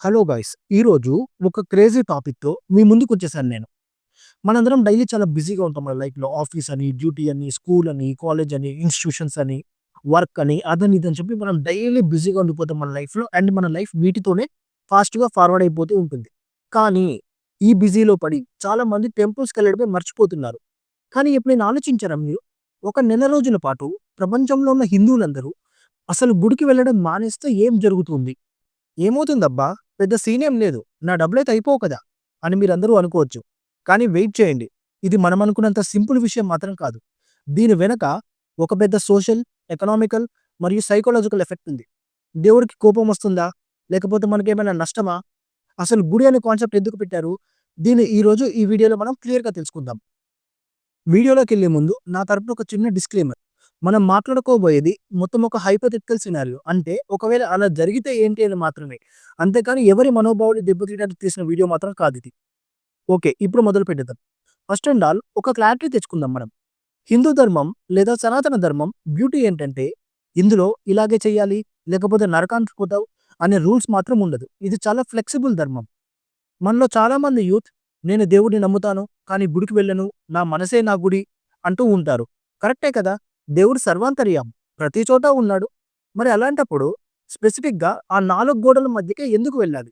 Hello guys ఈరోజు ఒక crazy టాపిక్తో మీ ముందుకు వచ్చేసాను నేను. మనందరం డైలీ చాలా బిజీగా ఉంటాం మన లైఫ్లో. ఆఫీస్ అని డ్యూటీ అని స్కూల్ అని కాలేజ్ అని ఇన్స్టిట్యూషన్స్ అని వర్క్ అని అదని ఇదని చెప్పి మనం డైలీ బిజీగా ఉండిపోతాం మన లైఫ్లో. అండ్ మన లైఫ్ వీటితోనే ఫాస్ట్గా ఫార్వర్డ్ అయిపోతూ ఉంటుంది. కానీ ఈ బిజీలో పడి చాలా మంది టెంపుల్స్కి వెళ్ళడమే మర్చిపోతున్నారు. కానీ ఎప్పుడైనా ఆలోచించారా మీరు? ఒక నెల రోజుల పాటు ప్రపంచంలో ఉన్న హిందువులందరూ అసలు గుడికి వెళ్ళడం మానేస్తే ఏం జరుగుతుంది? ఏమవుతుందబ్బా? పెద్ద సీనేం లేదు. నా డబ్బులైతే అయిపోవు కదా అని మీరందరూ అనుకోవచ్చు. కానీ వెయిట్ చేయండి. ఇది మనం అనుకున్నంత సింపుల్ విషయం మాత్రం కాదు. దీని వెనక ఒక పెద్ద సోషల్ ఎకనామికల్ మరియు సైకలాజికల్ ఎఫెక్ట్ ఉంది. దేవుడికి కోపం వస్తుందా? లేకపోతే మనకేమైనా నష్టమా? అసలు గుడి అనే కాన్సెప్ట్ ఎందుకు పెట్టారు? దీన్ని ఈరోజు ఈ వీడియోలో మనం క్లియర్గా తెలుసుకుందాం. వీడియోలోకి వెళ్ళే ముందు నా తరపున ఒక చిన్న డిస్క్లైమర్. మనం మాట్లాడుకోబోయేది మొత్తం ఒక హైపోథెటికల్ సినారియో అంటే ఒకవేళ అలా జరిగితే ఏంటి అని మాత్రమే. అంతేకాని ఎవరి మనోభావాలు దెబ్బతీయడానికి తీసిన వీడియో మాత్రం కాదు ఇది. ఓకే ఇప్పుడు మొదలు పెట్టేద్దాం. ఫస్ట్ అండ్ ఆల్ ఒక క్లారిటీ తెచ్చుకుందాం మనం. హిందూ ధర్మం లేదా సనాతన ధర్మం బ్యూటీ ఏంటంటే ఇందులో ఇలాగే చేయాలి లేకపోతే నరకానికి పోతావు అనే రూల్స్ మాత్రం ఉండదు. ఇది చాలా ఫ్లెక్సిబుల్ ధర్మం. మనలో చాలామంది యూత్ నేను దేవుడిని నమ్ముతాను కానీ గుడికి వెళ్ళను నా మనసే నా గుడి అంటూ ఉంటారు. కరెక్టే కదా? దేవుడు సర్వాంతర్యాం ప్రతి చోట ఉన్నాడు. మరి అలాంటప్పుడు స్పెసిఫిక్గా ఆ నాలుగు గోడల మధ్యకే ఎందుకు వెళ్ళాలి?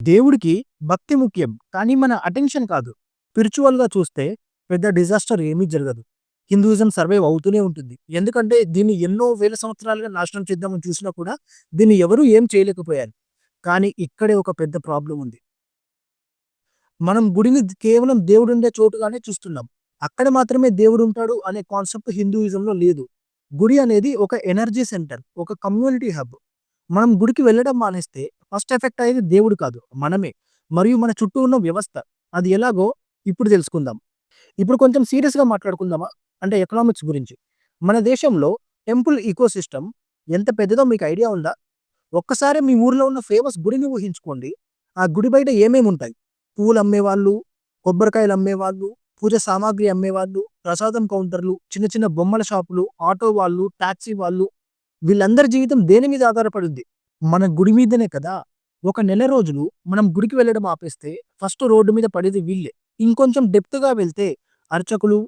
దేవుడికి భక్తి ముఖ్యం కానీ మన అటెన్షన్ కాదు. స్పిరిచువల్గా చూస్తే పెద్ద డిజాస్టర్ ఏమీ జరగదు. హిందూయిజం సర్వైవ్ అవుతూనే ఉంటుంది. ఎందుకంటే దీన్ని ఎన్నో వేల సంవత్సరాలుగా నాశనం చేద్దామని చూసినా కూడా దీన్ని ఎవరూ ఏం చేయలేకపోయారు. కానీ ఇక్కడే ఒక పెద్ద ప్రాబ్లం ఉంది. మనం గుడిని కేవలం దేవుడుండే చోటుగానే చూస్తున్నాం. అక్కడ మాత్రమే దేవుడు ఉంటాడు అనే కాన్సెప్ట్ హిందూయిజంలో లేదు. గుడి అనేది ఒక ఎనర్జీ సెంటర్ ఒక కమ్యూనిటీ హబ్. మనం గుడికి వెళ్ళడం మానేస్తే ఫస్ట్ ఎఫెక్ట్ అయ్యేది దేవుడు కాదు మనమే. మరియు మన చుట్టూ ఉన్న వ్యవస్థ అది ఎలాగో ఇప్పుడు తెలుసుకుందాం. ఇప్పుడు కొంచెం సీరియస్గా మాట్లాడుకుందామా? అంటే ఎకనామిక్స్ గురించి. మన దేశంలో టెంపుల్ ఈకోసిస్టమ్ ఎంత పెద్దదో మీకు ఐడియా ఉందా? ఒక్కసారి మీ ఊర్లో ఉన్న ఫేమస్ గుడిని ఊహించుకోండి. ఆ గుడి బయట ఏమేమి ఉంటాయి పూలు అమ్మేవాళ్ళు కొబ్బరికాయలు అమ్మేవాళ్ళు పూజ సామాగ్రి అమ్మేవాళ్ళు ప్రసాదం కౌంటర్లు చిన్న చిన్న బొమ్మల షాపులు ఆటో వాళ్ళు టాక్సీ వాళ్ళు. వీళ్ళందరి జీవితం దేని మీద ఆధారపడింది మన గుడి మీదనే కదా? ఒక నెల రోజులు మనం గుడికి వెళ్ళడం ఆపేస్తే ఫస్ట్ రోడ్డు మీద పడేది వీళ్ళే. ఇంకొంచెం డెప్త్గా వెళ్తే అర్చకులు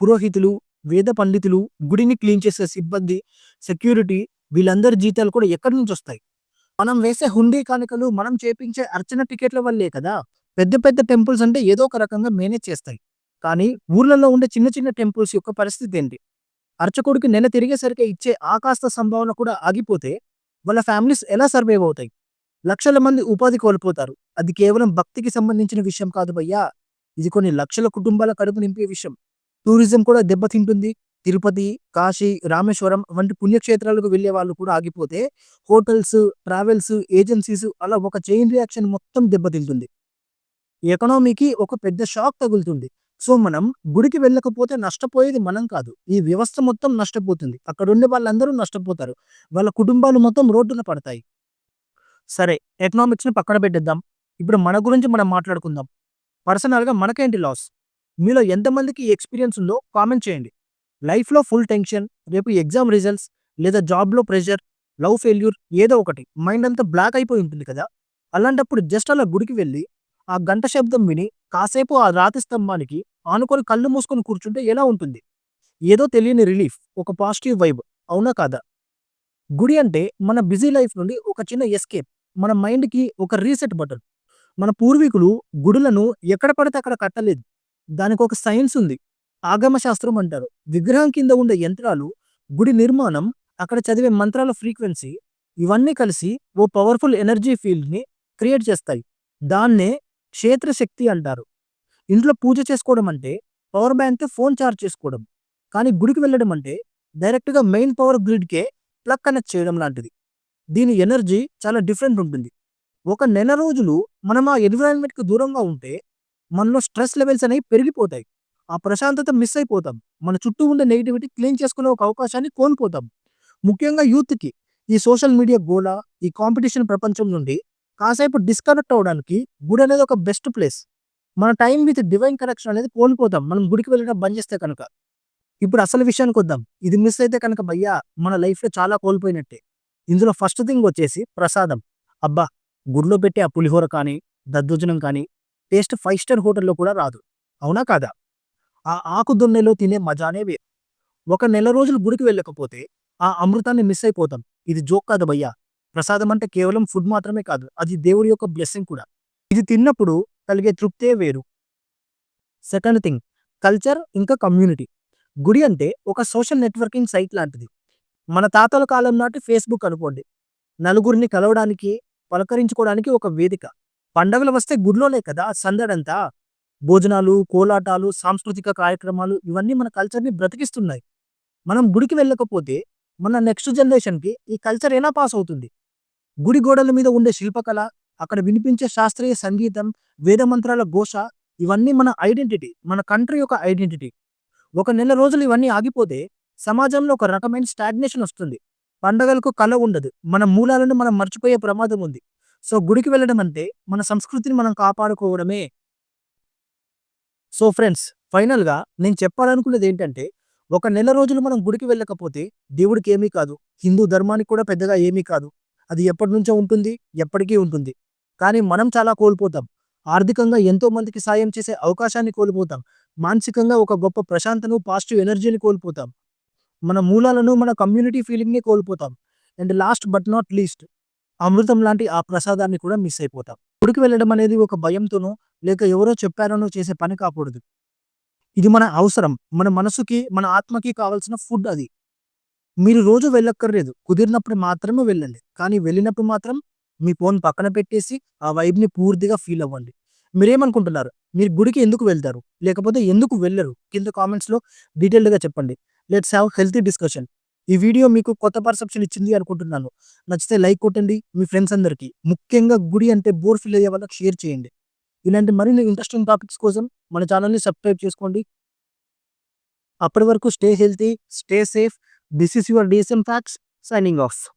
పురోహితులు వేద పండితులు గుడిని క్లీన్ చేసే సిబ్బంది సెక్యూరిటీ వీళ్ళందరి జీతాలు కూడా ఎక్కడి నుంచి వస్తాయి? మనం వేసే హుండీ కానుకలు మనం చేపించే అర్చన టికెట్ల వల్లే కదా? పెద్ద పెద్ద టెంపుల్స్ అంటే ఏదో ఒక రకంగా మేనేజ్ చేస్తాయి. కానీ ఊర్లలో ఉండే చిన్న చిన్న టెంపుల్స్ యొక్క పరిస్థితి ఏంటి? అర్చకుడికి నెల తిరిగేసరికి ఇచ్చే ఆకాస్త సంభావన కూడా ఆగిపోతే వాళ్ళ ఫ్యామిలీస్ ఎలా సర్వైవ్ అవుతాయి? లక్షల మంది ఉపాధి కోల్పోతారు. అది కేవలం భక్తికి సంబంధించిన విషయం కాదు భయ్యా. ఇది కొన్ని లక్షల కుటుంబాల కడుపు నింపే విషయం. టూరిజం కూడా దెబ్బతింటుంది. తిరుపతి కాశీ రామేశ్వరం వంటి పుణ్యక్షేత్రాలకు వెళ్ళే వాళ్ళు కూడా ఆగిపోతే హోటల్స్ ట్రావెల్స్ ఏజెన్సీస్ అలా ఒక చైన్ రియాక్షన్ మొత్తం దెబ్బతింటుంది. ఎకనామీకి ఒక పెద్ద షాక్ తగులుతుంది. సో మనం గుడికి వెళ్ళకపోతే నష్టపోయేది మనం కాదు. ఈ వ్యవస్థ మొత్తం నష్టపోతుంది. అక్కడ ఉండే వాళ్ళందరూ నష్టపోతారు. వాళ్ళ కుటుంబాలు మొత్తం రోడ్డున పడతాయి. సరే ఎకనామిక్స్ని పక్కన పెట్టేద్దాం. ఇప్పుడు మన గురించి మనం మాట్లాడుకుందాం. పర్సనల్గా మనకేంటి లాస్? మీలో ఎంతమందికి ఈ ఎక్స్పీరియన్స్ ఉందో కామెంట్ చేయండి. లైఫ్లో ఫుల్ టెన్షన్ రేపు ఎగ్జామ్ రిజల్ట్స్ లేదా జాబ్లో ప్రెషర్ లవ్ ఫెయిల్యూర్ ఏదో ఒకటి. మైండ్ అంతా బ్లాక్ అయిపోయి ఉంటుంది కదా? అలాంటప్పుడు జస్ట్ అలా గుడికి వెళ్ళి ఆ గంట శబ్దం విని కాసేపు ఆ రాతి స్తంభానికి ఆనుకొని కళ్ళు మూసుకొని కూర్చుంటే ఎలా ఉంటుంది? ఏదో తెలియని రిలీఫ్ ఒక పాజిటివ్ వైబ్ అవునా కాదా? గుడి అంటే మన బిజీ లైఫ్ నుండి ఒక చిన్న ఎస్కేప్. మన మైండ్కి ఒక రీసెట్ బటన్. మన పూర్వీకులు గుడులను ఎక్కడ పడితే అక్కడ కట్టలేదు. దానికి ఒక సైన్స్ ఉంది. ఆగమశాస్త్రం అంటారు. విగ్రహం కింద ఉండే యంత్రాలు గుడి నిర్మాణం అక్కడ చదివే మంత్రాల ఫ్రీక్వెన్సీ ఇవన్నీ కలిసి ఓ పవర్ఫుల్ ఎనర్జీ ఫీల్డ్ని క్రియేట్ చేస్తాయి. దాన్నే క్షేత్రశక్తి అంటారు. ఇంట్లో పూజ చేసుకోవడం అంటే పవర్ బ్యాంక్తో ఫోన్ ఛార్జ్ చేసుకోవడం. కానీ గుడికి వెళ్ళడం అంటే డైరెక్ట్గా మెయిన్ పవర్ గ్రిడ్కే ప్లగ్ కనెక్ట్ చేయడం లాంటిది. దీని ఎనర్జీ చాలా డిఫరెంట్ ఉంటుంది. ఒక నెల రోజులు మనం ఆ ఎన్విరాన్మెంట్కి దూరంగా ఉంటే మనలో స్ట్రెస్ లెవెల్స్ అనేవి పెరిగిపోతాయి. ఆ ప్రశాంతత మిస్ అయిపోతాం. మన చుట్టూ ఉండే నెగిటివిటీ క్లీన్ చేసుకునే ఒక అవకాశాన్ని కోల్పోతాం. ముఖ్యంగా యూత్కి ఈ సోషల్ మీడియా గోళ ఈ కాంపిటీషన్ ప్రపంచం నుండి కాసేపు డిస్కనెక్ట్ అవ్వడానికి గుడి అనేది ఒక బెస్ట్ ప్లేస్ మన టైం విత్ డివైన్ కనెక్షన్ అనేది కోల్పోతాం మనం గుడికి వెళ్ళడం బంద్ చేస్తే కనుక ఇప్పుడు అసలు విషయానికి వద్దాం ఇది మిస్ అయితే కనుక భయ్యా మన లైఫ్లో చాలా కోల్పోయినట్టే ఇందులో ఫస్ట్ థింగ్ వచ్చేసి ప్రసాదం అబ్బా గుడిలో పెట్టే ఆ పులిహోర కానీ, దద్దోజనం కానీ టేస్ట్ ఫైవ్ స్టార్ హోటల్‌లో కూడా రాదు. అవునా కాదా? ఆ ఆకు దొన్నెలో తినే మజానే వేరు. ఒక నెల రోజులు గుడికి వెళ్ళకపోతే ఆ అమృతాన్ని మిస్ అయిపోతాం. ఇది జోక్ కాదు భయ్యా! ప్రసాదం అంటే కేవలం ఫుడ్ మాత్రమే కాదు. అది దేవుడి యొక్క బ్లెస్సింగ్ కూడా. ఇది తిన్నప్పుడు కలిగే తృప్తే వేరు. సెకండ్ థింగ్ కల్చర్ ఇంకా కమ్యూనిటీ. గుడి అంటే ఒక సోషల్ నెట్వర్కింగ్ సైట్ లాంటిది. మన తాతల కాలం నాటి ఫేస్‌బుక్ అనుకోండి. నలుగురిని కలవడానికి, పలకరించుకోవడానికి ఒక వేదిక. పండగలు వస్తే గుడిలోనే కదా సందడంతా. భోజనాలు, కోలాటాలు, సాంస్కృతిక కార్యక్రమాలు ఇవన్నీ మన కల్చర్‌ని బ్రతికిస్తున్నాయి. మనం గుడికి వెళ్ళకపోతే మన నెక్స్ట్ జనరేషన్‌కి ఈ కల్చర్ ఎలా పాస్ అవుతుంది? గుడి గోడల మీద ఉండే శిల్పకళ, అక్కడ వినిపించే శాస్త్రీయ సంగీతం, వేదమంత్రాల ఘోష ఇవన్నీ మన ఐడెంటిటీ. మన కంట్రీ యొక్క ఐడెంటిటీ. ఒక నెల రోజులు ఇవన్నీ ఆగిపోతే సమాజంలో ఒక రకమైన స్టాగ్నేషన్ వస్తుంది. పండగలకు కళ ఉండదు. మన మూలాలను మనం మర్చిపోయే ప్రమాదం ఉంది. సో గుడికి వెళ్ళడం అంటే మన సంస్కృతిని మనం కాపాడుకోవడమే. సో ఫ్రెండ్స్ ఫైనల్‌గా నేను చెప్పాలనుకున్నది ఏంటంటే ఒక నెల రోజులు మనం గుడికి వెళ్ళకపోతే దేవుడికి ఏమీ కాదు. హిందూ ధర్మానికి కూడా పెద్దగా ఏమీ కాదు. అది ఎప్పటి నుంచో ఉంటుంది. ఎప్పటికీ ఉంటుంది. కానీ మనం చాలా కోల్పోతాం. ఆర్థికంగా ఎంతో మందికి సాయం చేసే అవకాశాన్ని కోల్పోతాం. మానసికంగా ఒక గొప్ప ప్రశాంతను, పాజిటివ్ ఎనర్జీని కోల్పోతాం. మన మూలాలను, మన కమ్యూనిటీ ఫీలింగ్‌ని కోల్పోతాం. And last but not least అమృతం లాంటి ఆ ప్రసాదాన్ని కూడా మిస్ అయిపోతాం. గుడికి వెళ్ళడం అనేది ఒక భయంతోనో, లేక ఎవరో చెప్పారనో చేసే పని కాకూడదు. ఇది మన అవసరం. మన మనసుకి, మన ఆత్మకి కావాల్సిన ఫుడ్ అది. మీరు రోజు వెళ్ళక్కర్లేదు. కుదిరినప్పుడు మాత్రమే వెళ్ళండి. కానీ వెళ్ళినప్పుడు మాత్రం మీ ఫోన్ పక్కన పెట్టేసి ఆ వైబ్‌ని పూర్తిగా ఫీల్ అవ్వండి. మీరేమనుకుంటున్నారు? మీరు గుడికి ఎందుకు వెళ్తారు? లేకపోతే ఎందుకు వెళ్ళరు కింద కామెంట్స్‌లో డీటెయిల్డ్‌గా చెప్పండి. Let's have healthy discussion. ఈ వీడియో మీకు కొత్త పర్సెప్షన్ ఇచ్చింది అనుకుంటున్నాను. నచ్చితే లైక్ కొట్టండి. మీ ఫ్రెండ్స్ అందరికీ ముఖ్యంగా గుడి అంటే బోర్ ఫీల్ అయ్యే వాళ్ళకి షేర్ చేయండి. ఇలాంటి మరిన్ని ఇంట్రెస్టింగ్ టాపిక్స్ కోసం మన ఛానల్ని సబ్స్క్రైబ్ చేసుకోండి. అప్పటి వరకు stay healthy, stay safe. This is your DSM Facts signing off.